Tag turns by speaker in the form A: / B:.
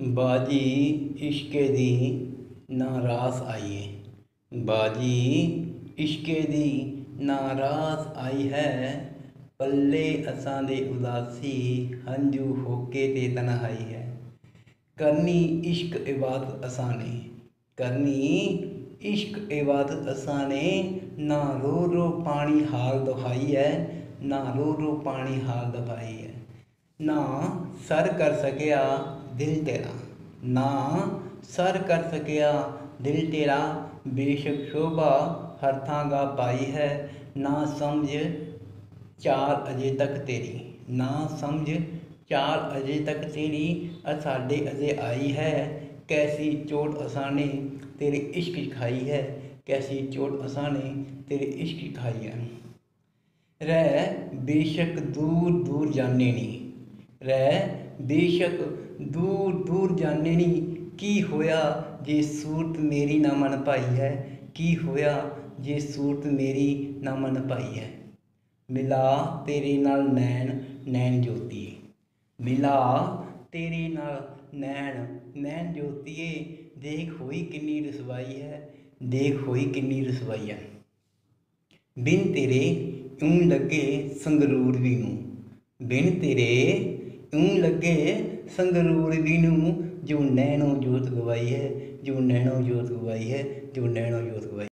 A: बाजी इश्क दी नाराज़ आई बाजी इश्क दी नाराज़ आई है। पल्ले असा दे उदासी हंजू होके ते तनहाई है। करनी इश्क इबादत असा ने करनी इश्क इबादत असा ने ना रो रो पानी हाल दुखाई है। ना रो रो पानी हाल दुखाई है। ना सर कर सकिया ਕਰ ਸਕਿਆ ਦਿਲ ਤੇਰਾ ਨਾ ਸਰ ਕਰ ਸਕਿਆ ਦਿਲ ਤੇਰਾ ਬੇਸ਼ੱਕ ਸ਼ੋਭਾ ਹਰ ਥਾਂ ਗਾ ਪਾਈ ਹੈ ਨਾ ਸਮਝ ਚਾਲ ਅਜੇ ਤੱਕ ਤੇਰੀ ਨਾ ਸਮਝ ਚਾਲ ਅਜੇ ਤੱਕ ਤੇਰੀ ਅ ਸਾਡੇ ਅਜੇ ਆਈ ਹੈ ਕੈਸੀ ਚੋਟ ਅਸਾਂ ਨੇ ਤੇਰੇ ਇਸ਼ਕ ਖਾਈ ਹੈ ਕੈਸੀ ਚੋਟ ਅਸਾਂ ਨੇ ਤੇਰੇ ਇਸ਼ਕ ਖਾਈ ਹੈ ਰਹਿ ਬੇਸ਼ੱਕ ਦੂਰ ਦੂਰ ਜਾਣੇ ਨੀ ਰਹਿ, ਬੇਸ਼ੱਕ ਦੂਰ ਦੂਰ ਜਾਣੇ ਨੀ ਕੀ ਹੋਇਆ ਜੇ ਸੂਰਤ ਮੇਰੀ ਨਾ ਮਨ ਭਾਈ ਹੈ? ਕੀ ਹੋਇਆ ਜੇ ਸੂਰਤ ਮੇਰੀ ਨਾ ਮਨ ਭਾਈ ਹੈ? ਮਿਲਾ ਤੇਰੇ ਨਾਲ ਨੈਣ ਨੈਣ ਜੋਤੀਏ। ਮਿਲਾ ਤੇਰੇ ਨਾਲ ਨੈਣ ਨੈਣ ਜੋਤੀਏ, ਦੇਖ ਹੋਈ ਕਿੰਨੀ ਰਸਵਾਈ ਹੈ, ਦੇਖ ਹੋਈ ਕਿੰਨੀ ਰਸਵਾਈ ਹੈ। ਬਿਨ ਤੇਰੇ ਊਂ ਲੱਗੇ ਸੰਗਰੂਰ ਵੀ ਨੂੰ ਬਿਨ ਤੇਰੇ ਊਂ ਲੱਗੇ ਸੰਗਰੂਰ ਦੀ ਨੂੰ, ਜੋ ਨੈਣੋ ਜੋਤ ਗਵਾਈ ਹੈ, ਜੋ ਨੈਣੋ ਜੋਤ ਗਵਾਈ ਹੈ, ਜੋ ਨੈਣੋ ਜੋਤ ਗਵਾਈ